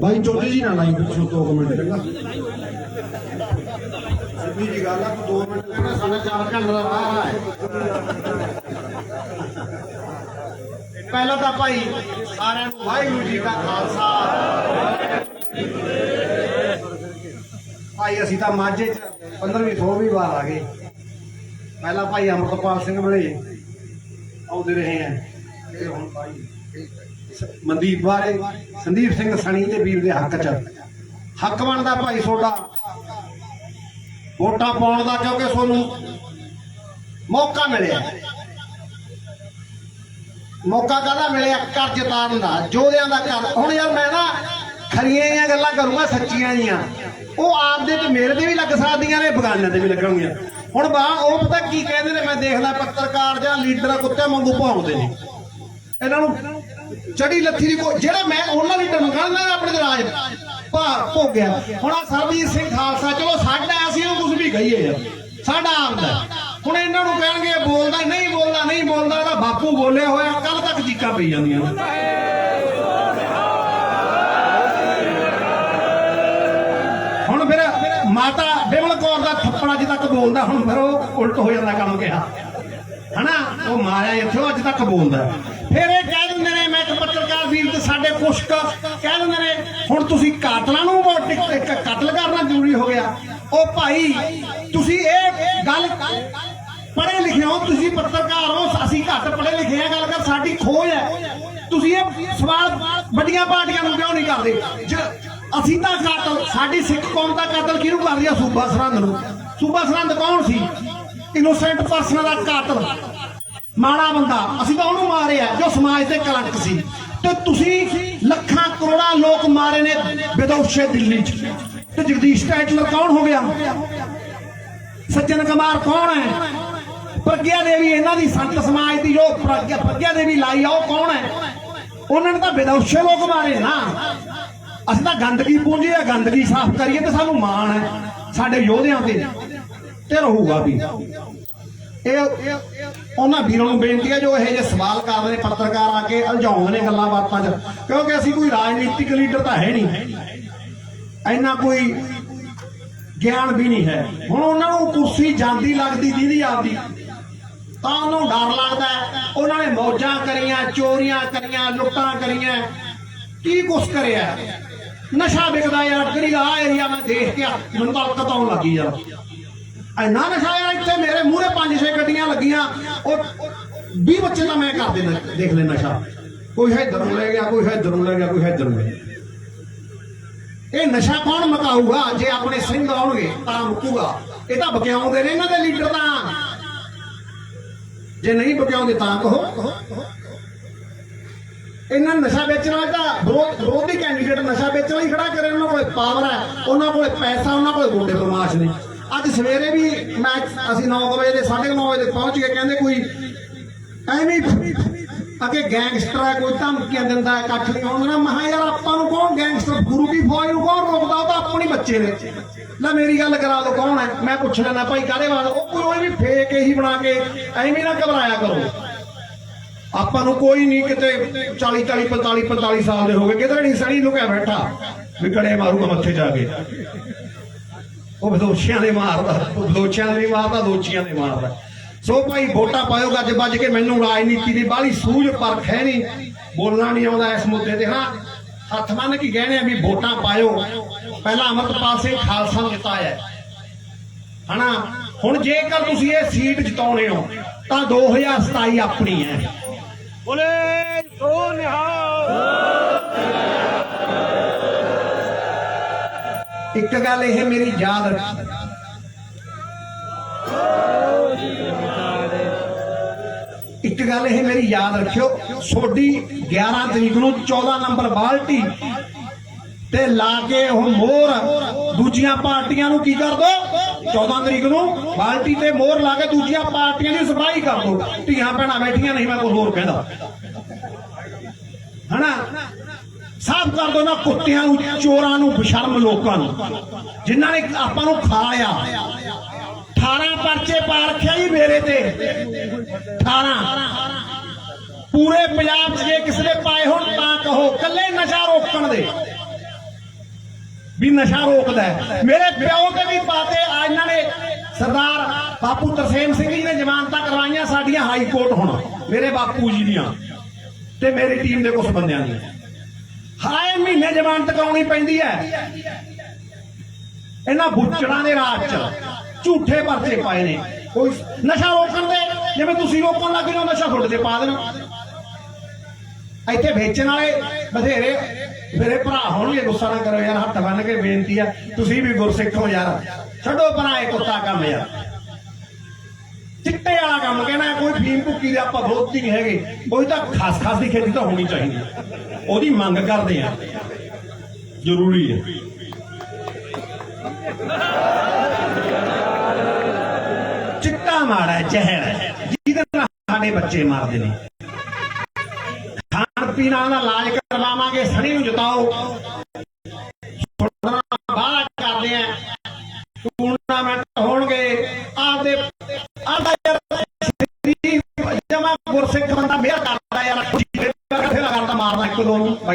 ਬਾਈ ਚੋਲੇ ਜੀ ਨਾਲ ਆਈ ਪੁੱਛੋ ਦੋ ਮਿੰਟ ਚੰਗਾ ਸਿੱਧੀ ਜੀ ਗੱਲ ਆ 2 ਮਿੰਟ ਲੈਣਾ ਸਾਡਾ 4 ਘੰਟੇ ਦਾ ਰਾਹ ਹੈ। ਪਹਿਲਾਂ ਤਾਂ ਭਾਈ ਸਾਰਿਆਂ ਨੂੰ ਵਾਹਿਗੁਰੂ ਜੀ ਕਾ ਖਾਲਸਾ। ਭਾਈ ਅਸੀਂ ਤਾਂ ਮਾਝੇ ਚ 15ਵੀਂ 16ਵੀਂ ਵਾਰ ਆ ਗਏ। ਪਹਿਲਾਂ ਭਾਈ ਅਮਰਪਾਲ ਸਿੰਘ ਬੜੇ ਆਉਂਦੇ ਰਹੇ ਆ। ਫਿਰ ਹੁਣ ਭਾਈ ਮਨਦੀਪ ਬਾਰੇ, ਸੰਦੀਪ ਸਿੰਘ ਸਣੀ ਤੇ ਵੀਰ ਦੇ ਹੱਕ ਚ। ਹੱਕ ਬਣਦਾ ਭਾਈ ਤੁਹਾਡਾ। ਵੋਟਾਂ ਪਾਉਣ ਦਾ ਕਿਉਂਕਿ ਤੁਹਾਨੂੰ ਮੌਕਾ ਮਿਲਿਆ। ਮੌਕਾ ਕਾਹਦਾ ਮਿਲਿਆ? ਕਰ ਜਿਤਾਉਣ ਦਾ, ਜੋਧਿਆਂ ਦਾ ਕਰ ਹੁਣ ਯਾਰ ਮੈਂ ਨਾ ਖਰੀਆਂ ਜਿਹੀਆਂ ਗੱਲਾਂ ਕਰੂੰਗਾ, ਸੱਚੀਆਂ ਜੀਆਂ ਉਹ ਆਪਦੇ ਤੇ ਮੇਰੇ ਤੇ ਵੀ ਲੱਗ ਸਕਦੀਆਂ ਨੇ, ਬਗਾਨਿਆਂ ਤੇ ਵੀ ਲੱਗਣਗੀਆਂ। ਹੁਣ ਬਾ, ਉਹ ਪਤਾ ਕੀ ਕਹਿੰਦੇ ਨੇ, ਮੈਂ ਦੇਖਦਾ ਪੱਤਰਕਾਰ ਜਾਂ ਲੀਡਰ ਕੁੱਤੇ ਵਾਂਗੂ ਭੌਂਕਦੇ ਨੇ। ਇਹਨਾਂ ਨੂੰ ਚੜੀ ਲੱਥੀ ਦੀ ਕੋਈ ਜਿਹੜਾ ਮੈਂ ਉਹਨਾਂ ਲੀਡਰ ਨੂੰ ਕਹਿੰਦਾ ਆਪਣੇ ਰਾਜ ਭਾ ਭੋਗਿਆ। ਹੁਣ ਆ ਸਰਬਜੀਤ ਸਿੰਘ ਖਾਲਸਾ, ਚਲੋ ਸਾਡਾ ਅਸੀਂ ਉਹ ਕੁਝ ਵੀ ਕਹੀਏ ਯਾਰ। ਸਾਡਾ ਆਪਦਾ ਹੁਣ ਇਹਨਾਂ ਨੂੰ ਕਹਿਣਗੇ, ਬੋਲਦਾ, ਨਹੀਂ ਬੋਲਦਾ ਨਹੀਂ ਬੋਲਦਾ, ਇਹਦਾ ਬਾਪੂ ਬੋਲਿਆ ਹੋਇਆ ਕੱਲ ਤੱਕ ਚੀਕਾਂ ਪਈ ਜਾਂਦੀਆਂ ਹੁਣ ਫਿਰ ਮਾਤਾ ਬਿਮਲ ਕੌਰ ਦਾ ਥੱਪੜ ਅੱਜ ਤੱਕ ਬੋਲਦਾ, ਹੁਣ ਫਿਰ ਉਹ ਉਲਟ ਹੋ ਜਾਂਦਾ ਕੰਮ ਕਿਹਾ। ਹਨਾ? ਉਹ ਮਾਰਿਆ ਇੱਥੇ ਅੱਜ ਤੱਕ ਬੋਲਦਾ। ਫਿਰ ਇਹ ਸਾਡੇ ਕੁਛ ਕਹਿ ਦਿੰਦੇ ਨੇ, ਹੁਣ ਤੁਸੀਂ ਕਾਤਲਾਂ ਨੂੰ ਕਤਲ ਕਰਨਾ ਜ਼ਰੂਰੀ ਹੋ ਗਿਆ। ਉਹ ਭਾਈ, ਤੁਸੀਂ ਇਹ ਗੱਲ ਪੜ੍ਹੇ ਲਿਖੇ ਹੋ, ਤੁਸੀਂ ਪੱਤਰਕਾਰ ਹੋ, ਅਸੀਂ ਘੱਟ ਪੜ੍ਹੇ ਲਿਖੇ ਆ, ਗੱਲ ਕਰ, ਸਾਡੀ ਖੋਜ ਹੈ। ਤੁਸੀਂ ਇਹ ਸਵਾਲ ਵੱਡੀਆਂ ਪਾਰਟੀਆਂ ਨੂੰ ਕਿਉਂ ਨਹੀਂ ਕਰਦੇ? ਅਸੀਂ ਤਾਂ ਕਾਤਲ, ਸਾਡੀ ਸਿੱਖ ਕੌਮ ਦਾ ਕਾਤਲ ਕਿਹਨੂੰ ਕਰ ਰਹੀ ਸੂਬਾ ਸਰਹੰਦ ਨੂੰ। ਸੂਬਾ ਸਰਹੰਦ ਕੌਣ ਸੀ? ਇਨੋਸੈਂਟ ਪਰਸਨ ਦਾ ਕਾਤਲ। ਮਾੜਾ ਬੰਦਾ, ਅਸੀਂ ਤਾਂ ਉਹਨੂੰ ਮਾਰਿਆ ਜੋ ਸਮਾਜ ਤੇ ਕਲੰਕ ਸੀ। ਤੇ ਤੁਸੀਂ ਲੱਖਾਂ ਕਰੋੜਾਂ ਲੋਕ ਮਾਰੇ ਨੇ ਬੇਦੋਸ਼ੇ ਦਿੱਲੀ 'ਚ। ਤੇ ਜਗਦੀਸ਼ ਟਾਈਟਲਰ ਕੌਣ ਹੋ ਗਿਆ? ਸੱਜਣ ਕੁਮਾਰ ਕੌਣ ਹੈ? ਪ੍ਰਗਿਆ ਦੇਵੀ, ਇਹਨਾਂ ਦੀ ਸੰਤ ਸਮਾਜ ਦੀ ਜੋ ਪ੍ਰਗਿਆ ਪ੍ਰਗਿਆ ਦੇਵੀ ਲਾਈ ਆ, ਉਹ ਕੌਣ ਹੈ? ਉਹਨਾਂ ਨੇ ਤਾਂ ਬੇਦੋਸ਼ੇ ਲੋਕ ਮਾਰੇ ਨਾ। ਅਸੀਂ ਤਾਂ ਗੰਦਗੀ ਪੂੰਝੀ ਆ, ਗੰਦਗੀ ਸਾਫ਼ ਕਰੀਏ ਤੇ ਸਾਨੂੰ ਮਾਣ ਹੈ ਸਾਡੇ ਯੋਧਿਆਂ ਤੇ। ਤੇ ਰਹੂਗਾ ਵੀ। ਇਹ ਉਹਨਾਂ ਵੀਰਾਂ ਨੂੰ ਬੇਨਤੀ ਹੈ ਜੋ ਇਹ ਜਿਹੇ ਸਵਾਲ ਕਰਦੇ ਨੇ, ਪੱਤਰਕਾਰ ਆ ਕੇ ਉਲਝਾਉਂਦੇ ਨੇ ਗੱਲਾਂ ਬਾਤਾਂ 'ਚ। ਕਿਉਂਕਿ ਅਸੀਂ ਕੋਈ ਰਾਜਨੀਤਿਕ ਲੀਡਰ ਤਾਂ ਹੈ ਨਹੀਂ। ਇੰਨਾ ਕੋਈ ਗਿਆਨ ਵੀ ਨਹੀਂ ਹੈ। ਹੁਣ ਉਹਨਾਂ ਨੂੰ ਕੁਰਸੀ ਜਾਂਦੀ ਲੱਗਦੀ ਦੀਦੀ ਆਪਦੀ। ਤਾਂ ਉਹਨੂੰ ਡਰ ਲੱਗਦਾ ਉਹਨਾਂ ਨੇ ਮੌਜਾਂ ਕਰੀਆਂ, ਚੋਰੀਆਂ ਕਰੀਆਂ, ਲੁੱਟਾਂ ਕਰੀਆਂ। ਕੀ ਕੁਛ ਕਰਿਆ? ਨਸ਼ਾ ਵਿਕਦਾ ਯਾਰ ਕਿਹੜੀ ਆ ਏਰੀਆ ਮੈਂ ਦੇਖ ਕੇ ਮੈਨੂੰ ਤਾਂ ਅਲਕਤ ਆਉਣ ਲੱਗੀ ਯਾਰ। ਇੰਨਾ ਨਸ਼ਾ ਆ ਇੱਥੇ ਮੇਰੇ ਮੂਹਰੇ ਪੰਜ ਛੇ ਗੱਡੀਆਂ ਲੱਗੀਆਂ। ਉਹ 20 ਬੱਚੇ ਤਾਂ ਮੈਂ ਕਰ ਦੇਣਾ, ਦੇਖ ਲੈ ਨਸ਼ਾ। ਕੋਈ ਹੈ ਨੂੰ ਲੈ ਗਿਆ, ਕੋਈ ਹੈ ਨੂੰ ਲੈ ਗਿਆ, ਕੋਈ ਹੈ ਨੂੰ ਲੈ ਗਿਆ। ਇਹ ਨਸ਼ਾ ਕੌਣ ਮਕਾਊਗਾ? ਜੇ ਆਪਣੇ ਸਿੰਘ ਆਉਣਗੇ, ਤਾਂ ਮੁੱਕੂਗਾ। ਇਹ ਤਾਂ ਬਕਿਆਉਂਦੇ ਨੇ ਇਹਨਾਂ ਦੇ ਲੀਡਰ ਤਾਂ। ਜੇ ਨਹੀਂ ਬਕਿਆਉਂਦੇ ਤਾਂ ਕਹੋ। ਇਹਨਾਂ ਨਸ਼ਾ ਵੇਚਣ ਵਾਲੇ ਤਾਂ ਵਿਰੋਧੀ ਕੈਂਡੀਡੇਟ ਨਸ਼ਾ ਵੇਚਣ ਲਈ ਖੜਾ ਕਰੇ, ਉਹਨਾਂ ਕੋਲ ਪਾਵਰ ਹੈ, ਉਹਨਾਂ ਕੋਲ ਪੈਸਾ, ਉਹਨਾਂ ਕੋਲ ਗੋਡੇ ਬਦਮਾਸ਼ ਨੇ। ਅੱਜ ਸਵੇਰੇ ਵੀ ਮੈਂ ਅਸੀਂ 9 ਵਜੇ ਦੇ 9:30 ਵਜੇ ਪਹੁੰਚ ਕੇ ਕਹਿੰਦੇ ਕੋਈ ਐਵੇਂ ਹੀ ਗੈਂਗਸਟਰ ਹੈ ਕੋਈ ਧਮਕੀਆਂ ਦਿੰਦਾ ਹੈ, ਇਕੱਠ ਨਹੀਂ ਆਉਂਦਾ ਮਹਾ ਯਾਰ ਆਪਾਂ ਨੂੰ ਕੌਣ ਗੈਂਗਸਟਰ ਗੁਰੂ ਕੀ ਫੌਜ ਨੂੰ ਕੌਣ ਰੋਕਦਾ? ਉਹ ਤਾਂ ਆਪਣੇ ਬੱਚੇ ਨੇ। ਲੈ ਮੇਰੀ ਗੱਲ ਕਰਾ ਲਓ ਕੌਣ ਹੈ? ਮੈਂ ਪੁੱਛ ਲੈਣਾ ਭਾਈ ਕਾਹਦੇ ਵਾਸਤੇ? ਉਹ ਕੋਈ ਉਹ ਵੀ ਫੇਕ ਹੀ ਬਣਾ ਕੇ ਐਵੇਂ ਨਾ ਘਬਰਾਇਆ ਕਰੋ। ਆਪਾਂ ਨੂੰ ਕੋਈ ਨਹੀਂ ਕਿਤੇ 40 40 45 45 ਸਾਲ ਦੇ ਹੋ ਗਏ, ਕਿਧਰੇ ਨਹੀਂ ਸੜੀ ਲੁਕਿਆ ਬੈਠਾ। ਵਿਕੜੇ ਮਾਰੂਗਾ ਮੱਥੇ ਜਾ ਕੇ। ਉਹ ਬਦੋਸ਼ੀਆਂ ਦੇ ਮਾਰਦਾ ਉਹ ਬਦੋਸ਼ੀਆਂ ਦੇ ਮਾਰਦਾ ਦੋਚੀਆਂ ਦੇ ਮਾਰਦਾ। ਸੋ ਭਾਈ ਵੋਟਾਂ ਪਾਇਓ ਗੱਜ ਵੱਜ ਕੇ ਮੈਨੂੰ ਰਾਜਨੀਤੀ ਦੀ ਬਾਹਲੀ ਸੂਝ ਪਰਖ ਹੈ ਨਹੀਂ। ਬੋਲਣਾ ਨਹੀਂ ਆਉਂਦਾ ਇਸ ਮੁੱਦੇ ਤੇ, ਹਾਂ। ਹੱਥ ਮੰਨ ਕੇ ਗਹਿਣੇ ਆ ਵੀ ਵੋਟਾਂ ਪਾਇਓ। ਪਹਿਲਾਂ ਅਮਰਪਾਲ ਸਿੰਘ ਖਾਲਸਾ ਨੂੰ ਜਿਤਾਇਆ ਹੈ। ਹਨਾ? ਹੁਣ ਜੇਕਰ ਤੁਸੀਂ ਇਹ ਸੀਟ ਜਿਤਾਉਣੇ ਹੋ, ਤਾਂ 2027 ਆਪਣੀ ਹੈ। ਬੋਲੇ ਸੋ ਨਿਹਾਲ। ਇੱਕ ਗੱਲ ਇਹ ਮੇਰੀ ਯਾਦ ਰੱਖੀ। ਇੱਕ ਗੱਲ ਇਹ ਮੇਰੀ ਯਾਦ ਰੱਖਿਓ ਸੋਡੀ 11 ਤਰੀਕ ਨੂੰ 14 ਨੰਬਰ ਬਾਲਟੀ ਤੇ ਲਾ ਕੇ ਉਹ ਮੋਹਰ ਦੂਜੀਆਂ ਪਾਰਟੀਆਂ ਨੂੰ ਕੀ ਕਰ ਦੋ? 14 ਤਰੀਕ ਨੂੰ ਬਾਲਟੀ ਤੇ ਮੋਹਰ ਲਾ ਕੇ ਦੂਜੀਆਂ ਪਾਰਟੀਆਂ ਦੀ ਸਫ਼ਾਈ ਕਰ ਦੋ। ਧੀਆਂ ਭੈਣਾਂ ਬੈਠੀਆਂ ਨਹੀਂ, ਮੈਂ ਕੋਈ ਹੋਰ ਕਹਿੰਦਾ। ਹਨਾ? ਸਾਫ਼ ਕਰ ਦੋ ਨਾ ਕੁੱਤਿਆਂ ਨੂੰ, ਚੋਰਾਂ ਨੂੰ, ਬਸ਼ਰਮ ਲੋਕਾਂ ਨੂੰ। ਜਿਨ੍ਹਾਂ ਨੇ ਆਪਾਂ ਨੂੰ ਖਾ ਲਿਆ 18 ਪਰਚੇ ਪਾ ਰੱਖਿਆ ਜੀ ਮੇਰੇ ਤੇ। 18 ਪੂਰੇ ਪੰਜਾਬ 'ਚ ਜੇ ਕਿਸੇ ਨੇ ਪਾਏ ਹੋਣ, ਤਾਂ ਨਸ਼ਾ ਰੋਕਣ ਦੇ। ਵੀ ਨਸ਼ਾ ਰੋਕਦਾ ਮੇਰੇ ਪਿਓ ਤੇ ਵੀ ਪਾਤੇ ਆ ਇਹਨਾਂ ਨੇ ਸਰਦਾਰ ਬਾਪੂ ਤਰਸੇਮ ਸਿੰਘ ਜੀ ਨੇ ਜ਼ਮਾਨਤਾਂ ਕਰਵਾਈਆਂ ਸਾਡੀਆਂ ਹਾਈ ਕੋਰਟ ਹੁਣ, ਮੇਰੇ ਬਾਪੂ ਜੀ ਦੀਆਂ। ਤੇ ਮੇਰੀ ਟੀਮ ਦੇ ਕੁਝ ਬੰਦਿਆਂ ਦੀਆਂ ਹਾਏ, ਮਹੀਨੇ ਜ਼ਮਾਨਤ ਕਰਾਉਣੀ ਪੈਂਦੀ ਹੈ। ਇਹਨਾਂ ਬੁੱਚੜਾਂ ਦੇ ਰਾਜ ਚ ਝੂਠੇ ਪਰਚੇ ਪਾਏ ਨੇ। ਕੋਈ ਨਸ਼ਾ ਰੋਕਣ ਦੇ, ਜਿਵੇਂ ਤੁਸੀਂ ਰੋਕਣ ਲੱਗ ਜਾਓ, ਨਸ਼ਾ ਤੁਹਾਡੇ ਤੇ ਪਾ ਦੇਣ। ਇੱਥੇ ਵੇਚਣ ਵਾਲੇ ਬਥੇਰੇ, ਮੇਰੇ ਭਰਾ ਹੋਣਗੇ, ਗੁੱਸਾ ਨਾ ਕਰੋ ਯਾਰ, ਹੱਥ ਬੰਨ ਕੇ ਬੇਨਤੀ ਆ। ਤੁਸੀਂ ਵੀ ਗੁਰਸਿੱਖ ਹੋ ਯਾਰ। ਛੱਡੋ ਭਰਾ, ਇਹ ਕੁੱਤਾ ਕੰਮ ਯਾਰ। ਚਿੱਟੇ ਵਾਲਾ ਕੰਮ ਕਹਿਣਾ ਕੋਈ ਫੀਮ ਭੁੱਕੀ ਦੇ ਆਪਾਂ ਵਿਰੋਧੀ ਨਹੀਂ ਹੈਗੇ। ਕੋਈ ਤਾਂ ਖਾਸ ਖਾਸ ਦੀ ਖੇਤੀ ਤਾਂ ਹੋਣੀ ਚਾਹੀਦੀ ਉਹਦੀ ਮੰਗ ਕਰਦੇ ਆ। ਜ਼ਰੂਰੀ ਹੈ। ਚਿੱਟਾ ਮਾੜਾ ਹੈ, ਜ਼ਹਿਰ ਹੈ, ਜਿਹਦੇ ਨਾਲ ਸਾਡੇ ਬੱਚੇ ਮਾਰਦੇ ਨੇ। ਖਾਣ ਪੀਣ ਦਾ ਇਲਾਜ ਕਰਵਾਵਾਂਗੇ ਸਣੀ ਨੂੰ ਜਤਾਓ।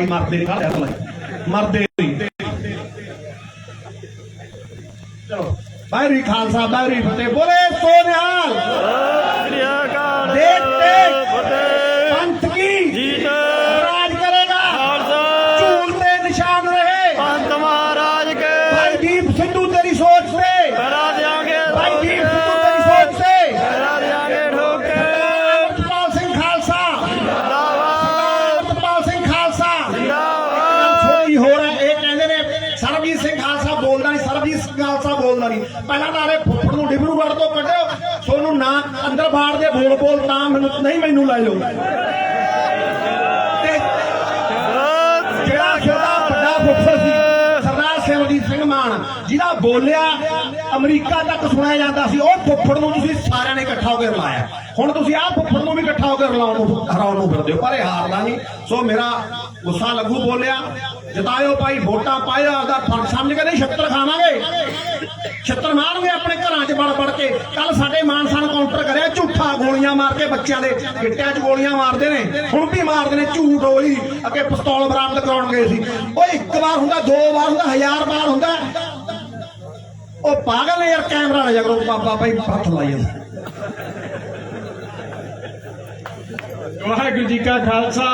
ਮਰਦੇ ਨਹੀਂ ਮਰਦੇ ਨਹੀਂ ਚਲੋ। ਬਾਈ ਖਾਲਸਾ ਬਾਈ ਫਤਿਹ। ਬੋਲੇ ਸੋਨਿਆ। ਬਾੜ ਬੋਲ ਤਾਂ ਮੈਨੂੰ ਨਹੀਂ ਮੈਨੂੰ ਲੈ ਲਓ। ਤੇ ਜਿਹੜਾ ਵੱਡਾ ਫੁੱਫੜ ਸੀ, ਸਰਦਾਰ ਸਿਮਰਜੀਤ ਸਿੰਘ ਮਾਨ, ਜਿਹਦਾ ਬੋਲਿਆ ਅਮਰੀਕਾ ਤੱਕ ਸੁਣਿਆ ਜਾਂਦਾ ਸੀ, ਉਹ ਫੁੱਫੜ ਨੂੰ ਤੁਸੀਂ ਸਾਰਿਆਂ ਨੇ ਇਕੱਠਾ ਹੋ ਕੇ ਰਲਾਇਆ। ਹੁਣ ਤੁਸੀਂ ਆਹ ਫੁੱਫੜ ਨੂੰ ਵੀ ਇਕੱਠਾ ਹੋ ਕੇ ਰਲਾਉਣ ਨੂੰ ਹਰਾਉਣ ਨੂੰ ਫਿਰਦੇ ਹੋ, ਪਰ ਇਹ ਹਾਰਦਾ ਨਹੀਂ ਸੋ। ਮੇਰਾ ਗੁੱਸਾ ਲੱਗੂ ਬੋਲਿਆ, ਜਤਾਇਓ ਭਾਈ, ਵੋਟਾਂ ਪਾਇਓ, ਆਪਦਾ ਫਰਜ਼ ਸਮਝ ਕੇ ਨਹੀਂ ਸ਼ੱਕਰ ਖਾਵਾਂਗੇ। ਛੱਤਰ ਮਾਰਨਗੇ ਆਪਣੇ ਘਰਾਂ 'ਚ ਵੜ ਵੜ ਕੇ ਕੱਲ ਸਾਡੇ ਮਾਨਸਾਨ ਕਾਊਂਟਰ ਕਰਿਆ, ਝੂਠਾ ਗੋਲੀਆਂ ਮਾਰ ਕੇ ਬੱਚਿਆਂ ਦੇ, ਗਿੱਟਿਆਂ 'ਚ ਗੋਲੀਆਂ ਮਾਰਦੇ ਨੇ। ਹੁਣ ਵੀ ਮਾਰਦੇ ਨੇ, ਝੂਠ ਹੋਈ ਅੱਗੇ ਪਿਸਤੌਲ ਬਰਾਮਦ ਕਰਾਉਣ ਸੀ। ਉਹ ਇੱਕ ਵਾਰ ਹੁੰਦਾ, ਦੋ ਵਾਰ ਹੁੰਦਾ, ਹਜ਼ਾਰ ਵਾਰ ਹੁੰਦਾ। ਉਹ ਪਾਗਲ ਨੇ ਯਾਰ, ਕੈਮਰਾ ਲੈ ਜਾ ਕਰੋ ਬਾਬਾ ਭਾਈ ਹੱਥ ਲਾਈ ਜਾਂਦਾ। ਵਾਹਿਗੁਰੂ ਜੀ ਕਾ ਖਾਲਸਾ,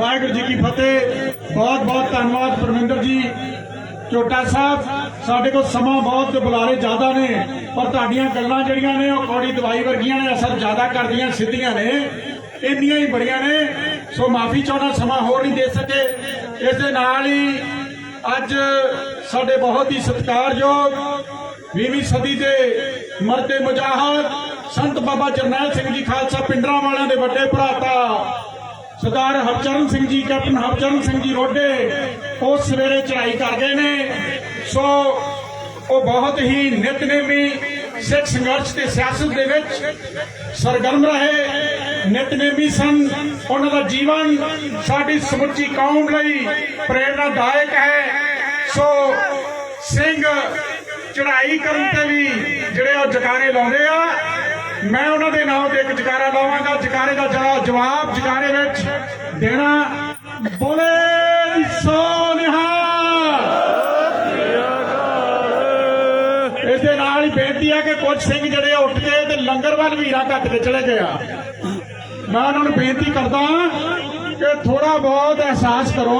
ਵਾਹਿਗੁਰੂ ਜੀ ਕੀ ਫਤਿਹ। ਬਹੁਤ ਬਹੁਤ ਧੰਨਵਾਦ ਪਰਮਿੰਦਰ ਜੀ। ਚੋਟਾ ਸਾਹਿਬ, ਸਾਡੇ ਕੋਲ ਸਮਾਂ ਬਹੁਤ ਤੇ ਬੁਲਾਰੇ ਜ਼ਿਆਦਾ ਨੇ, ਪਰ ਤੁਹਾਡੀਆਂ ਗੱਲਾਂ ਜਿਹੜੀਆਂ ਨੇ ਉਹ ਕੌੜੀ ਦਵਾਈ ਵਰਗੀਆਂ ਨੇ, ਅਸਰ ਜ਼ਿਆਦਾ ਕਰਦੀਆਂ, ਸਿੱਧੀਆਂ ਨੇ, ਇੰਨੀਆਂ ਹੀ ਬੜੀਆਂ ਨੇ, ਸੋ ਮਾਫੀ ਚਾਹੁੰਦਾ, ਸਮਾਂ ਹੋਰ ਨਹੀਂ ਦੇ ਸਕੇ। ਇਸ ਦੇ ਨਾਲ ਹੀ ਅੱਜ ਸਾਡੇ ਬਹੁਤ ਹੀ ਸਤਿਕਾਰਯੋਗ 20ਵੀਂ ਸਦੀ ਦੇ ਮਰਦੇ ਮੁਜਾਹਦ ਸੰਤ ਬਾਬਾ ਜਰਨੈਲ ਸਿੰਘ ਜੀ ਖਾਲਸਾ ਪਿੰਡਰਾਂ ਵਾਲਿਆਂ ਦੇ ਵੱਡੇ ਭਰਾਤਾ ਸਰਦਾਰ ਹਰਚਰਨ ਸਿੰਘ ਜੀ, ਕੈਪਟਨ ਹਰਚਰਨ ਸਿੰਘ ਜੀ ਰੋਡੇ ਉਹ ਸਵੇਰੇ ਚੜਾਈ ਕਰ ਗਏ ਨੇ। ਸੋ ਉਹ ਬਹੁਤ ਹੀ ਨਿਤਨੇਮੀ ਸਿੱਖ ਸੰਘਰਸ਼ ਤੇ ਸਿਆਸਤ ਦੇ ਵਿੱਚ ਸਰਗਰਮ ਰਹੇ। ਨਿਤਨੇਮੀ ਸਨ। ਉਹਨਾਂ ਦਾ ਜੀਵਨ ਸਾਡੀ ਸਮੁੱਚੀ ਕੌਮ ਲਈ ਪ੍ਰੇਰਨਾਦਾਇਕ ਹੈ। ਸੋ ਸਿੰਘ ਚੜਾਈ ਕਰਨ ਤੇ ਵੀ ਜਿਹੜੇ ਉਹ ਜਕਾਰੇ ਲਾਉਂਦੇ ਆ, ਮੈਂ ਉਹਨਾਂ ਦੇ ਨਾਮ ਤੇ ਇੱਕ ਜਕਾਰਾ ਲਾਵਾਂਗਾ। ਜਕਾਰੇ ਦਾ ਜਵਾਬ ਜਕਾਰੇ ਵਿੱਚ ਦੇਣਾ। ਬੋਲੇ। ਤੇ ਵੀਰਾ ਘੱਟ ਕੇ ਚਲੇ ਗਏ ਮੈਂ ਉਹਨਾਂ ਨੂੰ ਬੇਨਤੀ ਕਰਦਾ ਕਿ ਥੋੜਾ ਬਹੁਤ ਅਹਿਸਾਸ ਕਰੋ।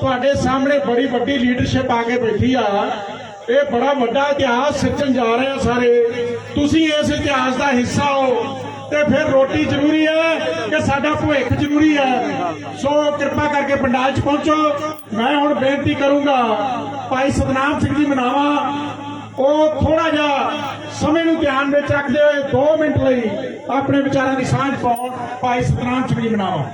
ਤੁਹਾਡੇ ਸਾਹਮਣੇ ਬੜੀ ਵੱਡੀ ਲੀਡਰਸ਼ਿਪ ਆ ਕੇ ਬੈਠੀ ਆ। ਇਹ ਬੜਾ ਵੱਡਾ ਇਤਿਹਾਸ ਸਿਰਜਣ ਜਾ ਰਹੇ ਆ ਸਾਰੇ। ਤੁਸੀਂ ਇਸ ਇਤਿਹਾਸ ਦਾ ਹਿੱਸਾ ਹੋ ਤੇ ਫਿਰ ਰੋਟੀ ਜ਼ਰੂਰੀ ਹੈ ਕਿ ਸਾਡਾ ਭਵਿੱਖ ਜ਼ਰੂਰੀ ਹੈ। ਸੋ ਕਿਰਪਾ ਕਰਕੇ ਪੰਡਾਲ 'ਚ ਪਹੁੰਚੋ। ਮੈਂ ਹੁਣ ਬੇਨਤੀ ਕਰੂੰਗਾ, ਭਾਈ ਸਤਨਾਮ ਸਿੰਘ ਜੀ ਮਨਾਵਾ। ਉਹ ਥੋੜਾ ਜਿਹਾ ਸਮੇਂ ਨੂੰ ਧਿਆਨ ਵਿੱਚ ਰੱਖਦੇ ਹੋਏ 2 ਮਿੰਟ ਲਈ ਆਪਣੇ ਵਿਚਾਰਾਂ ਦੀ ਸਾਂਝ ਪਾਉਣ, ਭਾਈ ਸਤਨਾਮ ਸਿੰਘ ਜੀ ਬਣਾਓ।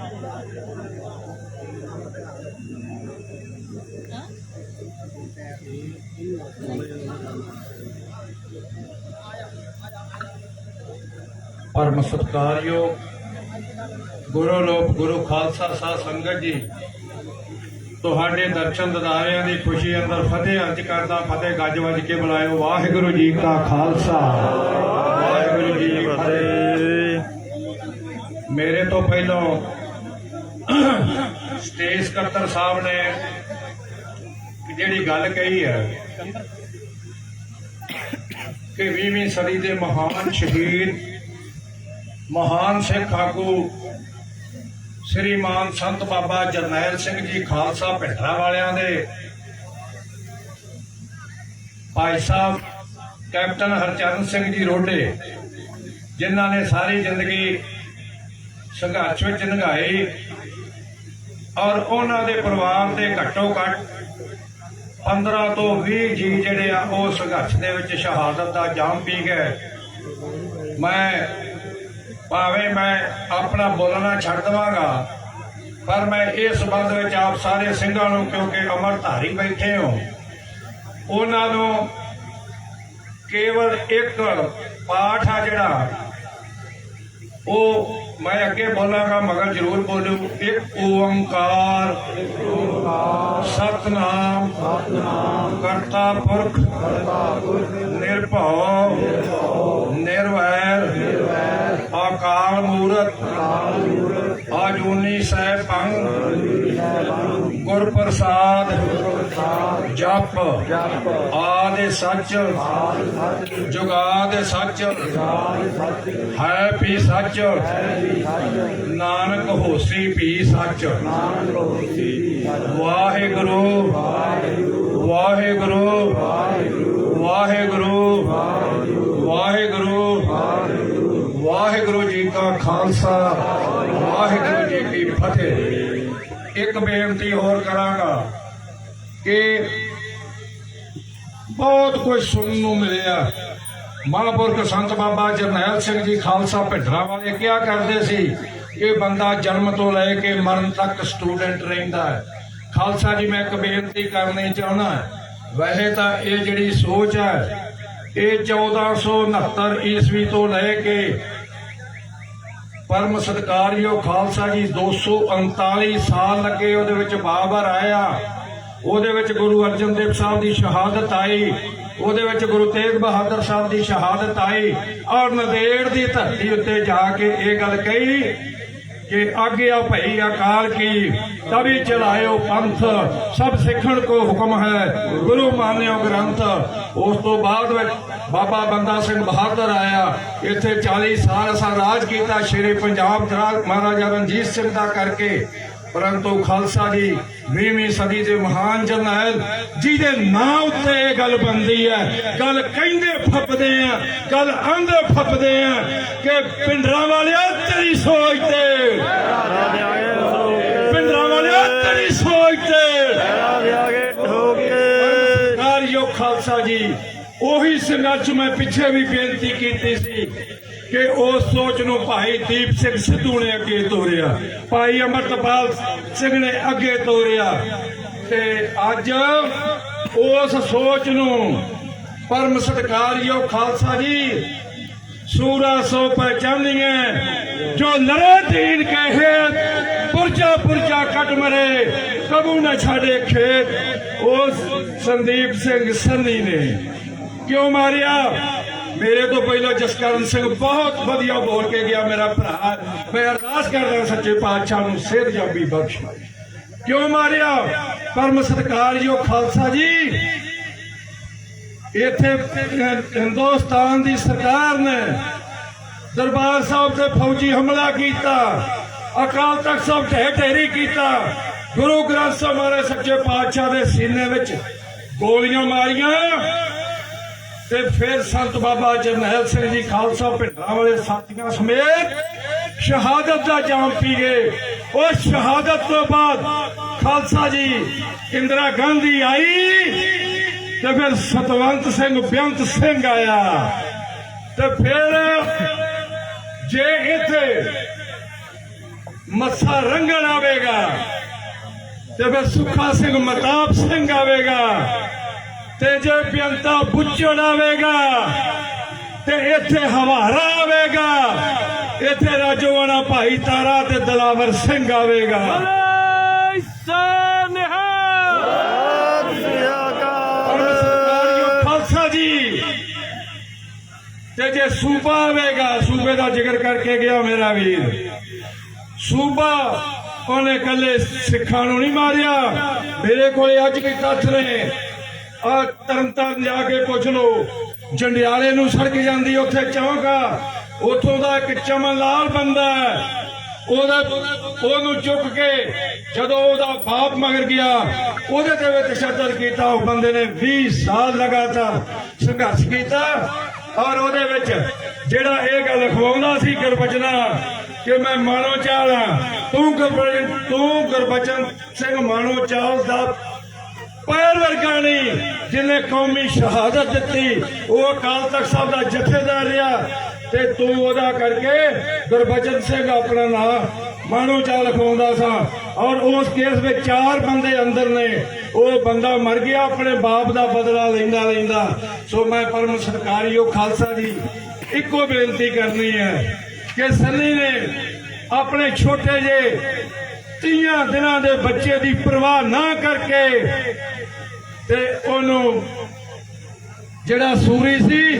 ਪਰਮ ਸਤਿਕਾਰਯੋਗ ਗੁਰੂ ਰੂਪ ਗੁਰੂ ਖਾਲਸਾ ਸਾਧ ਸੰਗਤ ਜੀ ਤੁਹਾਡੇ ਦਰਸ਼ਨ ਦਿਦਾਰਿਆਂ ਦੀ ਖੁਸ਼ੀ ਅੰਦਰ ਫਤਿਹ ਅਰਜ ਕਰਦਾ, ਫਤਿਹ ਗੱਜ ਵੱਜ ਕੇ ਬੁਲਾਇਓ। ਵਾਹਿਗੁਰੂ ਜੀ ਕਾ ਖਾਲਸਾ। ਵਾਹਿਗੁਰੂ ਜੀ ਕੀ ਫਤਿਹ। ਮੇਰੇ ਤੋਂ ਪਹਿਲਾਂ ਸਟੇਜ ਸਕੱਤਰ ਸਾਹਿਬ ਨੇ ਜਿਹੜੀ ਗੱਲ ਕਹੀ ਹੈ ਕਿ 20ਵੀਂ ਸਦੀ ਦੇ ਮਹਾਨ ਸ਼ਹੀਦ ਮਹਾਨ ਸਿੱਖ ਆਗੂ ਸ੍ਰੀਮਾਨ ਸੰਤ ਬਾਬਾ ਜਰਨੈਲ ਸਿੰਘ ਜੀ ਖਾਲਸਾ ਭਿੰਡਰਾ ਵਾਲਿਆਂ ਦੇ। ਭਾਈ ਸਾਹਿਬ, ਕੈਪਟਨ ਹਰਚਰਨ ਸਿੰਘ ਜੀ ਰੋਡੇ, ਜਿਨ੍ਹਾਂ ਨੇ ਸਾਰੀ ਜ਼ਿੰਦਗੀ ਸੰਘਰਸ਼ ਵਿੱਚ ਲੰਘਾਈ ਔਰ ਉਹਨਾਂ ਦੇ ਪਰਿਵਾਰ ਦੇ ਘੱਟੋ ਘੱਟ 15 ਤੋਂ 20 ਜੀ ਜਿਹੜੇ ਆ, ਉਹ ਸੰਘਰਸ਼ ਦੇ ਵਿੱਚ ਸ਼ਹਾਦਤ ਦਾ ਜਾਮ ਪੀ ਗਏ। ਮੈਂ ਭਾਵੇਂ ਮੈਂ ਆਪਣਾ ਬੋਲਣਾ ਛੱਡ ਦਵਾਂਗਾ, ਪਰ ਮੈਂ ਇਸ ਸੰਬੰਧ ਵਿੱਚ ਆਪ ਸਾਰੇ ਸਿੰਘਾਂ ਨੂੰ, ਕਿਉਂਕਿ ਅਮਰ ਧਾਰੀ ਬੈਠੇ ਹੋ, ਉਹਨਾਂ ਨੂੰ ਕੇਵਲ ਇੱਕ ਪਾਠ ਆ ਜਿਹੜਾ, ਉਹ ਮੈਂ ਅੱਗੇ ਬੋਲਾਂਗਾ, ਮਗਰ ਜ਼ਰੂਰ ਬੋਲੂ, ਇੱਕ ਓੰਕਾਰ। ਸਤਨਾਮ। ਕਰਤਾ ਪੁਰਖ। ਨਿਰਭਉ। ਨਿਰਵੈਰ। ਅਕਾਲ ਮੂਰਤ। ਆਜੂਨੀ ਸੈਭੰ ਗੁਰ ਪ੍ਰਸਾਦ ਜਪ। ਆਦੇ ਸੱਚ। ਜੁਗਾਦੇ ਸੱਚ। ਹੈ ਵੀ ਸੱਚ। ਨਾਨਕ ਹੋਸੀ ਵੀ ਸੱਚ। ਵਾਹਿਗੁਰੂ ਵਾਹਿਗੁਰੂ। ਵਾਹਿਗੁਰੂ। ਵਾਹਿਗੁਰੂ। ਵਾਹਿਗੁਰੂ। ਵਾਹਿਗੁਰੂ ਜੀ ਕਾ ਖਾਲਸਾ, ਵਾਹਿਗੁਰੂ ਜੀ ਕੀ ਫਤਿਹ। ਇੱਕ ਬੇਨਤੀ ਹੋਰ ਕਰਾਂਗਾ ਕਿ ਬਹੁਤ ਕੁਝ ਸੁਣਨ ਨੂੰ ਮਿਲਿਆ। ਮਹਾਂਪੁਰਖ ਸੰਤ ਬਾਬਾ ਜਰਨੈਲ ਸਿੰਘ ਜੀ ਖਾਲਸਾ ਭਿੰਡਰਾਂ ਵਾਲੇ ਕਿਹਾ ਕਰਦੇ ਸੀ ਕਿ ਬੰਦਾ ਜਨਮ ਤੋਂ ਲੈ ਕੇ ਮਰਨ ਤੱਕ ਸਟੂਡੈਂਟ ਰਹਿੰਦਾ ਹੈ। ਖਾਲਸਾ ਜੀ, ਮੈਂ ਇੱਕ ਬੇਨਤੀ ਕਰਨੀ ਚਾਹੁੰਦਾ ਵੈਸੇ ਤਾਂ ਇਹ ਜਿਹੜੀ ਸੋਚ ਹੈ ਇਹ 1469 ਈਸਵੀ ਤੋਂ ਲੈ ਕੇ ਪਰਮ ਸਤਕਾਰਯੋਗ ਖਾਲਸਾ ਜੀ 239 ਸਾਲ ਲੱਗੇ ਉਹਦੇ ਵਿੱਚ ਬਾਬਰ ਆਇਆ। ਉਹਦੇ ਵਿੱਚ ਗੁਰੂ ਅਰਜਨ ਦੇਵ ਸਾਹਿਬ ਦੀ ਸ਼ਹਾਦਤ ਆਈ। ਉਹਦੇ ਵਿੱਚ ਗੁਰੂ ਤੇਗ ਬਹਾਦਰ ਸਾਹਿਬ ਦੀ ਸ਼ਹਾਦਤ ਆਈ। ਔਰ ਨਦੇੜ ਦੀ ਧਰਤੀ ਉੱਤੇ ਜਾ ਕੇ ਇਹ ਗੱਲ ਕਹੀ ਕਿ ਆਗਿਆ ਭਈ ਅਕਾਲ ਕੀ ਤभी ਚਲਾਇਓ ਪੰਥ। ਸਭ ਸਿੱਖਣ ਕੋ ਹੁਕਮ ਹੈ, ਗੁਰੂ ਮਾਨਿਓ ਗ੍ਰੰਥ। ਉਸ ਤੋਂ ਬਾਅਦ ਵਿੱਚ ਬਾਬਾ ਬੰਦਾ ਸਿੰਘ ਬਹਾਦਰ ਆਇਆ। ਇੱਥੇ 40 ਸਾਲ ਅਸਾਂ ਰਾਜ ਕੀਤਾ ਸ਼ੇਰੇ ਪੰਜਾਬ ਮਹਾਰਾਜਾ ਰਣਜੀਤ ਸਿੰਘ ਦਾ ਕਰਕੇ। ਪਰੰਤੂ ਖਾਲਸਾ ਜੀ 20ਵੀਂ ਸਦੀ ਦੇ ਮਹਾਨ ਜਰਨੈਲ, ਜਿਹਦੇ ਨਾਂ ਉੱਤੇ ਇਹ ਗੱਲ ਬੰਦੀ ਹੈ, ਗੱਲ ਕਹਿੰਦੇ ਫੱਪਦੇ ਆ, ਗੱਲ ਆਂਦੇ ਫੱਪਦੇ ਆ ਕਿ ਪਿੰਡਰਾਂ ਵਾਲਿਆ ਤੇਰੀ ਸੋਚ ਤੇ। ਦਿਆਂਗੇ ਠੋਕ ਪਿੰਡਰਾਂ ਵਾਲਿਆ ਤੇਰੀ ਸੋਚ ਤੇ। ਦਿਆਂਗੇ ਖਾਲਸਾ ਜੀ, ਉਹੀ ਸੰਘਰਸ਼ ਮੈਂ ਪਿੱਛੇ ਵੀ ਬੇਨਤੀ ਕੀਤੀ ਸੀ ਕਿ ਉਸ ਸੋਚ ਨੂੰ ਭਾਈ ਦੀਪ ਸਿੰਘ ਸਿੱਧੂ ਨੇ ਅੱਗੇ ਤੋਰਿਆ। ਭਾਈ ਅਮਰਤਪਾਲ ਸਿੰਘ ਨੇ ਅੱਗੇ ਤੋਰਿਆ। ਤੇ ਅੱਜ ਉਸ ਸੋਚ ਨੂੰ ਪਰਮ ਸਤਕਾਰਯੋਗ ਖਾਲਸਾ ਜੀ ਸੂਰਾ ਸੋ ਪਹਿਚਾਨੀਏ, ਜੋ ਲੜੇ ਦੀਨ ਕੇ ਪੁਰਜਾ ਪੁਰਜਾ ਕੱਟ ਮਰੇ, ਕਬੂ ਨਾ ਛਾੜੇ ਖੇਤ। ਉਸ ਸੰਦੀਪ ਸਿੰਘ ਸੰਨੀ ਨੇ ਕਿਉਂ ਮਾਰਿਆ? ਮੇਰੇ ਤੋਂ ਪਹਿਲਾਂ ਜਸਕਰਨ ਸਿੰਘ ਬਹੁਤ ਵਧੀਆ ਬੋਲ ਕੇ ਗਿਆ, ਮੇਰਾ ਭਰਾ। ਮੈਂ ਅਰਦਾਸ ਕਰਦਾ ਸੱਚੇ ਪਾਤਸ਼ਾਹ ਨੂੰ ਸਿਹਤ ਜਾਬੀ ਬਖਸ਼ ਕਿਉਂ ਮਾਰਿਆ? ਪਰਮ ਸਤਕਾਰਯੋਗ ਖਾਲਸਾ ਜੀ। ਇੱਥੇ ਹਿੰਦੁਸਤਾਨ ਦੀ ਸਰਕਾਰ ਨੇ ਦਰਬਾਰ ਸਾਹਿਬ ਤੇ ਫੌਜੀ ਹਮਲਾ ਕੀਤਾ। ਅਕਾਲ ਤਖਤ ਸਾਹਿਬ ਢਹਿ ਢੇਰੀ ਕੀਤਾ। ਗੁਰੂ ਗ੍ਰੰਥ ਸਾਹਿਬ ਮਹਾਰਾਜ ਸੱਚੇ ਪਾਤਸ਼ਾਹ ਦੇ ਸੀਨੇ ਵਿੱਚ ਗੋਲੀਆਂ ਮਾਰੀਆਂ। ਤੇ ਫਿਰ ਸੰਤ ਬਾਬਾ ਜਰਨੈਲ ਸਿੰਘ ਜੀ ਖਾਲਸਾ ਭਿੰਡਰਾਂ ਵਾਲੇ ਸਾਥੀਆਂ ਸਮੇਤ ਸ਼ਹਾਦਤ ਦਾ ਜਾਮ ਪੀ ਗਏ। ਉਸ ਸ਼ਹਾਦਤ ਤੋਂ ਬਾਅਦ ਖਾਲਸਾ ਜੀ ਇੰਦਰਾ ਗਾਂਧੀ ਆਈ ਤੇ ਫਿਰ ਸਤਵੰਤ ਸਿੰਘ, ਬੇਅੰਤ ਸਿੰਘ ਆਇਆ। ਤੇ ਫਿਰ ਜੇ ਇੱਥੇ ਮੱਸਾ ਰੰਗਣ ਆਵੇਗਾ ਤੇ ਫਿਰ ਸੁੱਖਾ ਸਿੰਘ ਮਤਾਬ ਸਿੰਘ ਆਵੇਗਾ। ਤੇ ਜੇ ਬੇਅੰਤਾ ਬੁੱਚੜ ਆਵੇਗਾ ਤੇ ਇੱਥੇ ਹਵਾਰਾ ਆਵੇਗਾ ਇੱਥੇ ਰਾਜੋਵਾਨਾ ਭਾਈ ਤਾਰਾ ਤੇ ਦਲਾਵਰ ਸਿੰਘ ਆਵੇਗਾ। ਜੀ। ਤੇ ਜੇ ਸੂਬਾ ਆਵੇਗਾ ਸੂਬੇ ਦਾ ਜ਼ਿਕਰ ਕਰਕੇ ਗਿਆ ਮੇਰਾ ਵੀਰ। ਸੂਬਾ ਉਹਨੇ ਕੱਲੇ ਸਿੱਖਾਂ ਨੂੰ ਨਹੀਂ ਮਾਰਿਆ। ਮੇਰੇ ਕੋਲੇ ਅੱਜ ਵੀ ਤੱਥ ਨੇ। ਆ ਤਰਨਤਾਰਨ ਜਾ ਕੇ ਪੁੱਛ ਲਓ। ਜੰਡਿਆਲੇ ਨੂੰ ਸੜਕ ਜਾਂਦੀ, ਉੱਥੇ ਚੌਂਕ ਆ। ਉੱਥੋਂ ਦਾ ਇੱਕ ਚਮਨ ਲਾਲ ਬੰਦਾ ਉਹਦਾ ਉਹਨੂੰ ਚੁੱਕ ਕੇ ਜਦੋਂ ਉਹਦਾ ਬਾਪ ਮਗਰ ਗਿਆ, ਉਹਦੇ ਤੇ ਵੀ ਤਸ਼ੱਦਦ ਕੀਤਾ। ਉਹ ਬੰਦੇ ਨੇ 20 ਸਾਲ ਲਗਾਤਾਰ ਸੰਘਰਸ਼ ਕੀਤਾ ਔਰ ਉਹਦੇ ਵਿੱਚ ਜਿਹੜਾ ਇਹ ਗੱਲ ਖਵਾਉਂਦਾ ਸੀ ਗੁਰਬਚਨਾ, ਕਿ ਮੈਂ ਮਾਨੋ ਚਾਲ ਤੂੰ ਗੁਰਬਚਨ ਤੂੰ ਗੁਰਬਚਨ ਸਿੰਘ ਮਾਨੋ ਚਾਲ ਦਾ ਪੈਰ ਵਰਗਾ ਨਹੀਂ ਜਿਹਨੇ ਕੌਮੀ ਸ਼ਹਾਦਤ ਦਿੱਤੀ, ਉਹ ਅਕਾਲ ਤਖਤ ਸਾਹਿਬ ਦਾ ਜਥੇਦਾਰ ਰਿਹਾ। ਤੇ ਤੂੰ ਉਹਦਾ ਕਰਕੇ ਗੁਰਬਚਨ ਸਿੰਘ ਆਪਣਾ ਨਾਮ ਮਾਣੋ ਚਾਲ ਖਵਾਉਂਦਾ ਸਾਂ। ਔਰ ਉਸ ਕੇਸ ਵਿੱਚ ਚਾਰ ਬੰਦੇ ਅੰਦਰ ਨੇ। ਉਹ ਬੰਦਾ ਮਰ ਗਿਆ, ਆਪਣੇ ਬਾਪ ਦਾ ਬਦਲਾ ਲੈਂਦਾ ਲੈਂਦਾ। ਸੋ ਮੈਂ ਪਰਮ ਸਰਕਾਰੀਓ ਖਾਲਸਾ ਦੀ ਇੱਕੋ ਬੇਨਤੀ ਕਰਨੀ ਹੈ ਕਿ ਸੰਨੀ ਨੇ ਆਪਣੇ ਛੋਟੇ ਜਿਹੇ ਤੀਆਂ ਦਿਨਾਂ ਦੇ ਬੱਚੇ ਦੀ ਪਰਵਾਹ ਨਾ ਕਰਕੇ ਤੇ ਉਹਨੂੰ ਜਿਹੜਾ ਸੂਰੀ ਸੀ,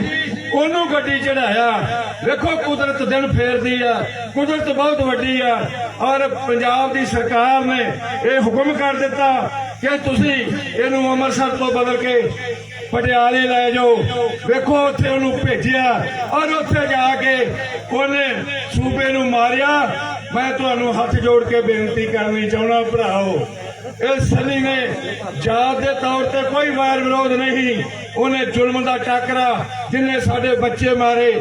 ਉਹਨੂੰ ਗੱਡੀ ਚੜਾਇਆ। ਵੇਖੋ, ਕੁਦਰਤ ਦਿਨ ਫੇਰਦੀ ਆ। ਕੁਦਰਤ ਬਹੁਤ ਵੱਡੀ ਆ। ਔਰ ਪੰਜਾਬ ਦੀ ਸਰਕਾਰ ਨੇ ਇਹ ਹੁਕਮ ਕਰ ਦਿੱਤਾ ਕਿ ਤੁਸੀਂ ਇਹਨੂੰ ਅੰਮ੍ਰਿਤਸਰ ਤੋਂ ਬਦਲ ਕੇ ਪਟਿਆਲੇ ਲੈ ਜਾਓ। ਵੇਖੋ, ਉੱਥੇ ਉਹਨੂੰ ਭੇਜਿਆ ਔਰ ਉੱਥੇ ਜਾ ਕੇ ਉਹਨੇ ਸੂਬੇ ਨੂੰ ਮਾਰਿਆ। ਮੈਂ ਤੁਹਾਨੂੰ ਹੱਥ ਜੋੜ ਕੇ ਬੇਨਤੀ ਕਰਨੀ ਚਾਹੁੰਦਾ, ਭਰਾਓ। ਇਹ ਸਨੀ ਨੇ ਜਾਤ ਦੇ ਤੌਰ ਤੇ ਕੋਈ ਵਾਰ ਵਿਰੋਧ ਨਹੀਂ। ਉਹਨੇ ਜ਼ੁਲਮ ਦਾ ਟਾਕਰਾ ਜਿੰਨੇ ਸਾਡੇ ਬੱਚੇ ਮਾਰੇ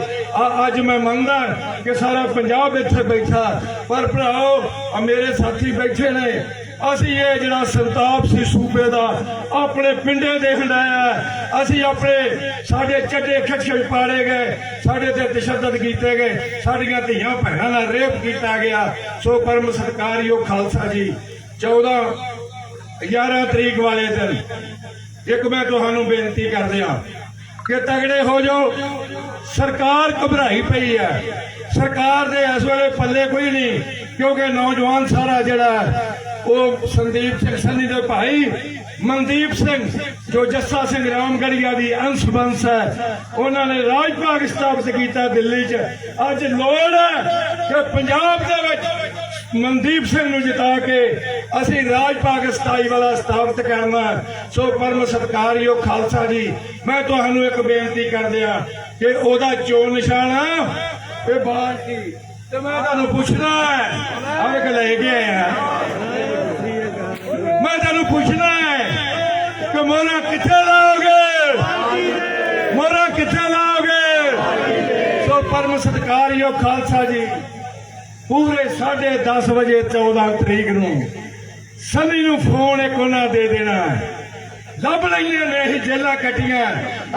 ਅੱਜ ਮੈਂ ਮੰਨਦਾ ਕਿ ਸਾਰਾ ਪੰਜਾਬ ਇੱਥੇ ਬੈਠਾ। ਪਰ ਭਰਾਓ ਮੇਰੇ ਸਾਥੀ ਬੈਠੇ ਨੇ। ਅਸੀਂ ਇਹ ਜਿਹੜਾ ਸੰਤਾਪ ਸੀ ਸੂਬੇ ਦਾ, ਆਪਣੇ ਪਿੰਡੇ ਦੇ ਹੰਡਾਇਆ। ਅਸੀਂ ਆਪਣੇ ਸਾਡੇ ਚੱਡੇ ਖੱਛੇ ਪਾੜੇ ਗਏ, ਸਾਡੇ ਤੇ ਤਸ਼ੱਦਦ ਕੀਤੇ ਗਏ, ਸਾਡੀਆਂ ਧੀਆਂ ਭੈਣਾਂ ਦਾ ਰੇਪ ਕੀਤਾ ਗਿਆ। ਸੋ ਪਰਮ ਸਤਕਾਰਯੋਗ ਖਾਲਸਾ ਜੀ 14 11 ਤਰੀਕ ਵਾਲੇ ਦਿਨ, ਇੱਕ ਮੈਂ ਤੁਹਾਨੂੰ ਬੇਨਤੀ ਕਰਦਿਆਂ ਕਿ ਤਗੜੇ ਹੋ ਜਾਓ। ਸਰਕਾਰ ਘਬਰਾਈ ਪਈ ਹੈ। ਸਰਕਾਰ ਦੇ ਇਸ ਵੇਲੇ ਪੱਲੇ ਕੋਈ ਨਹੀਂ, ਕਿਉਂਕਿ ਨੌਜਵਾਨ ਸਾਰਾ ਜਿਹੜਾ ਉਹ ਸੰਦੀਪ ਸਿੰਘ ਸੰਨੀ ਦੇ ਭਾਈ ਮਨਦੀਪ ਸਿੰਘ, ਜੋ ਜੱਸਾ ਸਿੰਘ ਰਾਮਗੜੀਆ ਦੀ ਅੰਸ਼ ਬੰਸ ਹੈ, ਉਹਨਾਂ ਨੇ ਰਾਜ ਭਾਗ ਸਥਾਪਿਤ ਕੀਤਾ ਦਿੱਲੀ 'ਚ। ਅੱਜ ਲੋੜ ਹੈ ਕਿ ਪੰਜਾਬ ਦੇ ਵਿੱਚ ਮਨਦੀਪ ਸਿੰਘ ਨੂੰ ਜਿਤਾ ਕੇ ਅਸੀਂ ਰਾਜ ਭਾਗ 27 ਵਾਲਾ ਸਥਾਪਿਤ ਕਰਨਾ ਸੋ ਪਰਮ ਸਤਕਾਰਯੋਗ ਖਾਲਸਾ ਜੀ, ਮੈਂ ਤੁਹਾਨੂੰ ਇੱਕ ਬੇਨਤੀ ਕਰਦਿਆਂ ਕਿ ਉਹਦਾ ਚੋਣ ਨਿਸ਼ਾਨਾ ਇਹ ਬਾਣ ਕੀ ਤੇ ਮੈਂ ਤੁਹਾਨੂੰ ਪੁੱਛਣਾ ਹੈ, ਆਹ ਇੱਕ ਲੈ ਕੇ ਆਇਆ ਮੈਂ ਤੁਹਾਨੂੰ ਪੁੱਛਣਾ ਹੈ ਕਿ ਮੋਰਾ ਕਿੱਥੇ ਲਾਓਗੇ? ਮੋਰਾ ਕਿੱਥੇ ਲਾਓਗੇ? ਸੋ ਪਰਮ ਸਤਕਾਰਯੋਗ ਖਾਲਸਾ ਜੀ ਪੂਰੇ 10:30 ਵਜੇ 14 ਤਰੀਕ ਨੂੰ ਸਨੀ ਨੂੰ ਫੋਨ ਇੱਕ ਉਹਨਾਂ ਦੇ ਦੇਣਾ ਲੱਭ ਲਈਆਂ ਨੇ ਇਹ ਜੇਲਾਂ ਕੱਟੀਆਂ।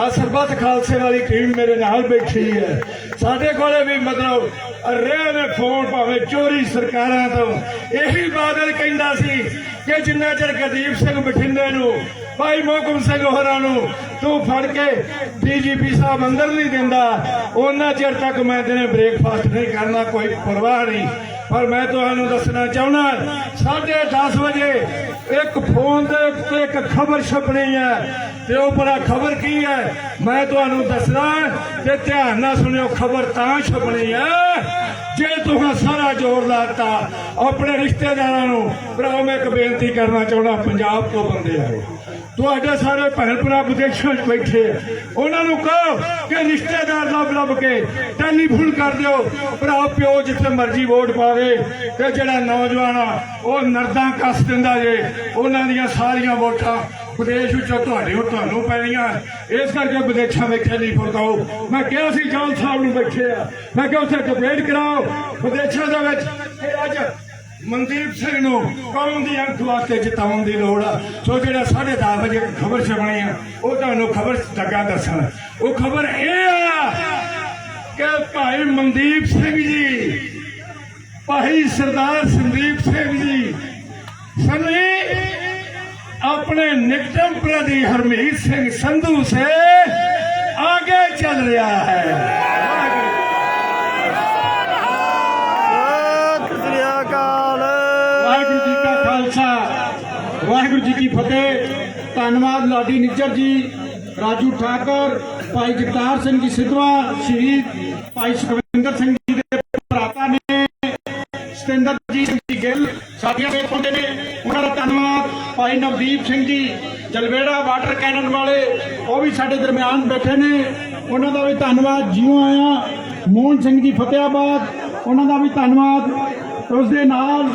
ਆ ਸਰਬੱਤ ਖਾਲਸੇ ਵਾਲੀ ਟੀਮ ਮੇਰੇ ਨਾਲ ਬੈਠੀ ਹੈ। ਸਾਡੇ ਕੋਲੇ ਵੀ ਮਤਲਬ ਰਹੇ ਨੇ ਫੋਨ ਭਾਵੇਂ ਚੋਰੀ ਸਰਕਾਰਾਂ ਤੋਂ। ਇਹੀ ਬਾਦਲ ਕਹਿੰਦਾ ਸੀ ਕਿ ਜਿੰਨਾ ਚਿਰ ਗਦੀਪ ਸਿੰਘ ਬਠਿੰਡੇ ਨੂੰ ਭਾਈ ਮੋਹਕਮ ਸਿੰਘ ਹੋਰਾਂ ਨੂੰ ਤੂੰ ਫੜ ਕੇ ਡੀਜੀਪੀ ਸਾਹਿਬ ਅੰਦਰ ਨਹੀਂ ਦਿੰਦਾ। ਉਹਨਾਂ ਚਿਰ ਤੱਕ ਮੈਂ ਤੇਰੇ ਬ੍ਰੇਕਫਾਸਟ ਨਹੀਂ ਕਰਨਾ, ਕੋਈ ਪਰਵਾਹ ਨਹੀਂ। ਪਰ ਮੈਂ ਤੁਹਾਨੂੰ ਦੱਸਣਾ ਚਾਹੁੰਦਾ 10:30 ਵਜੇ ਇੱਕ ਫੋਨ ਦੇ ਉੱਤੇ ਇੱਕ ਖਬਰ ਛਪਣੀ ਹੈ। ਤੇ ਉਹ ਬੜਾ ਖਬਰ ਕੀ ਹੈ? ਮੈਂ ਤੁਹਾਨੂੰ ਦੱਸਣਾ ਤੇ ਧਿਆਨ ਨਾਲ ਸੁਣਿਓ, ਖਬਰ ਤਾਂ ਛਪਣੀ ਹੈ, ਜੇ ਤੁਸੀਂ ਸਾਰਾ ਜ਼ੋਰ ਲਾਤਾ, ਆਪਣੇ ਰਿਸ਼ਤੇਦਾਰਾਂ ਨੂੰ, ਭਰਾਓ, ਮੈਂ ਇੱਕ ਬੇਨਤੀ ਕਰਨਾ ਚਾਹੁੰਦਾ, ਪੰਜਾਬ ਤੋਂ ਬੰਦੇ ਆਏ ਤੁਹਾਡੇ ਸਾਰੇ ਭੈਣ ਭਰਾ ਵਿਦੇਸ਼ਾਂ 'ਚ ਬੈਠੇ ਉਹਨਾਂ ਨੂੰ ਕਹੋ ਕਿ ਰਿਸ਼ਤੇਦਾਰ ਲੱਭ ਲੱਭ ਕੇ ਟੈਲੀਫੋਨ ਕਰ ਦਿਓ। ਭਰਾ, ਪਿਓ ਜਿੱਥੇ ਮਰਜ਼ੀ ਵੋਟ ਪਾਵੇ ਤੇ ਜਿਹੜਾ ਨੌਜਵਾਨ ਆ, ਉਹ ਨਰਦਾਂ ਕੱਸ ਦਿੰਦਾ ਜੇ। ਉਹਨਾਂ ਦੀਆਂ ਸਾਰੀਆਂ ਵੋਟਾਂ ਵਿਦੇਸ਼ ਵਿੱਚੋਂ ਤੁਹਾਡੇ ਉਹ ਤੁਹਾਨੂੰ ਪੈਣੀਆਂ। ਇਸ ਕਰਕੇ ਵਿਦੇਸ਼ਾਂ ਵਿੱਚ ਨਹੀਂ ਕਹੋ ਮੈਂ ਕਿਹਾ ਸੀ ਜੋਲ ਸਾਹਿਬ ਨੂੰ ਬੈਠੇ ਆ। ਮੈਂ ਕਿਹਾ, ਉੱਥੇ ਡਿਬੇਟ ਕਰਾਓ। ਵਿਦੇਸ਼ਾਂ ਦੇ ਵਿੱਚ ਅੱਜ ਮਨਦੀਪ ਸਿੰਘ ਨੂੰ ਕੌਮ ਦੀ ਅੰਕ ਵਾਸਤੇ ਜਿਤਾਉਣ ਦੀ ਲੋੜ ਆ ਸੋ ਜਿਹੜਾ 10:30 ਵਜੇ ਖਬਰ ਛਪਣੀ ਆ ਉਹ ਤੁਹਾਨੂੰ ਖਬਰ ਲੱਗਾ ਦੱਸਣ ਉਹ ਖਬਰ ਇਹ ਆ ਕਿ ਭਾਈ ਮਨਦੀਪ ਸਿੰਘ ਜੀ ਭਾਈ ਸਰਦਾਰ ਸੰਦੀਪ ਸਿੰਘ ਜੀ ਸਨੀ अपने निकटम प्रति हरमीत सिंह संधू से आगे चल रहा है ਖਾਲਸਾ ਵਾਹਿਗੁਰੂ ਜੀ ਕੀ ਫਤਿਹ। ਧੰਨਵਾਦ ਲਾਡੀ ਨਿੱਜਰ ਜੀ, ਰਾਜੂ ਠਾਕਰ, ਭਾਈ ਜਗਤਾਰ ਸਿੰਘ ਜੀ ਸਿੱਧਵਾ ਸ਼ਹੀਦ ਭਾਈ ਸੁਖਵਿੰਦਰ ਸਿੰਘ ਜੀ ਦੇ ਭਰਾਤਾ ਨੇ, ਸਤਿੰਦਰ ਜੀ ਸਿੰਘ ਗਿੱਲ, ਸਾਥੀਆਂ ਦੇ ਪਹੁੰਚੇ ਨੇ, ਉਹਨਾਂ ਦਾ ਧੰਨਵਾਦ। ਭਾਈ ਨਵਦੀਪ ਸਿੰਘ ਜੀ, ਜਲਵੇੜਾ ਵਾਟਰ ਕੈਨਨ ਵਾਲੇ, ਉਹ ਵੀ ਸਾਡੇ ਦਰਮਿਆਨ ਬੈਠੇ ਨੇ। ਉਹਨਾਂ ਦਾ ਵੀ ਧੰਨਵਾਦ। ਜਿਉਂ ਆਇਆ, ਮੋਹਨ ਸਿੰਘ ਜੀ ਫਤਿਆਬਾਦ ਉਹਨਾਂ ਦਾ ਵੀ ਧੰਨਵਾਦ। ਉਸ ਦੇ ਨਾਲ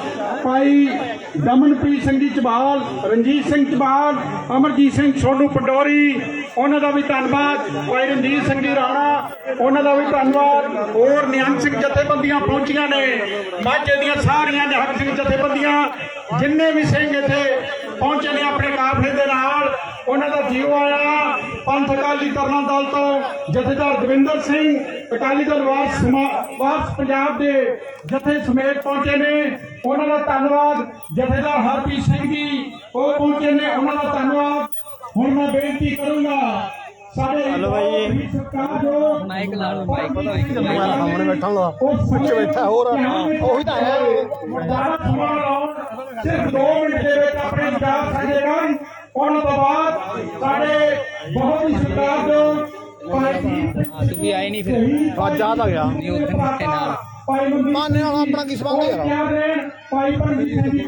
ਭਾਈ ਦਮਨਪ੍ਰੀਤ ਸਿੰਘ ਜੀ ਚਬਾਲ, ਰਣਜੀਤ ਸਿੰਘ ਚਬਾਲ, ਅਮਰਜੀਤ ਸਿੰਘ ਸੋਨੂ ਪੰਡੋਰੀ, ਉਹਨਾਂ ਦਾ ਵੀ ਧੰਨਵਾਦ। ਭਾਈ ਰਣਜੀਤ ਸਿੰਘ ਜੀ ਰਾਣਾ, ਉਹਨਾਂ ਦਾ ਵੀ ਧੰਨਵਾਦ। ਹੋਰ ਨਿਹੰਗ ਸਿੰਘ ਜਥੇਬੰਦੀਆਂ ਪਹੁੰਚੀਆਂ ਨੇ। ਮਾਝੇ ਦੀਆਂ ਸਾਰੀਆਂ ਨਿਹੰਗ ਸਿੰਘ ਜਥੇਬੰਦੀਆਂ, ਜਿੰਨੇ ਵੀ ਸਿੰਘ ਇੱਥੇ ਪਹੁੰਚੇ ਨੇ ਆਪਣੇ ਕਾਫਲੇ ਦੇ ਨਾਲ ਉਹਨਾਂ ਦਾ ਜੀਵ ਆਇਆ। ਪੰਥ ਅਕਾਲੀ ਤਰਨਾ ਦਲ ਤੋਂ ਜਥੇਦਾਰ ਦਵਿੰਦਰ ਸਿੰਘ ਅਕਾਲੀ ਦਲ ਵਾਰਸ ਸਮਾ- ਵਾਰਸ ਪੰਜਾਬ ਦੇ ਜਥੇ ਸਮੇਤ ਪਹੁੰਚੇ ਨੇ। ਉਹਨਾਂ ਦਾ ਧੰਨਵਾਦ ਜਥੇਦਾਰ ਹਰਪ੍ਰੀਤ ਸਿੰਘ ਜੀ। ਉਹ ਪਹੁੰਚੇ ਨੇ ਉਹਨਾਂ ਦਾ ਧੰਨਵਾਦ। ਹੁਣ ਮੈਂ ਬੇਨਤੀ ਕਰੂੰਗਾ ਸਾਡੇ ਹਲੋ ਬਾਈ ਜੀ। ਸਰਕਾਰ ਮਾਈਕ ਲਾ ਲਓ। ਮਾਈਕ ਪਤਾ ਇੱਕ ਮੈਂ ਸਾਹਮਣੇ ਬੈਠਾ ਲਾ ਪਿੱਛੇ ਬੈਠਾ ਹੋਰ ਉਹੀ ਤਾਂ ਹੈ ਜ਼ਿਆਦਾ ਸਮਾਂ ਲਾਉਣ। ਸਿਰਫ 2 ਮਿੰਟ ਦੇ ਵਿੱਚ ਆਪਣੇ ਵਿਚਾਰ ਸਾਂਝੇ ਕਰਨ ਉਹਨਾਂ ਤੋਂ ਬਾਅਦ ਸਾਡੇ ਬਹੁਤ ਹੀ ਭਾਈ ਜੀ ਤੁਸੀਂ ਆਏ ਨਹੀਂ ਫਿਰ। ਅੱਜ ਆ ਗਿਆ। ਨਹੀਂ ਉੱਥੇ ਨਾਲ। ਮਾਨੇ ਵਾਲਾ ਆਪਣਾ ਕੀ ਸੰਬੰਧ ਯਾਰ? ਭਾਈ ਪਰਮਜੀਤ ਸਿੰਘ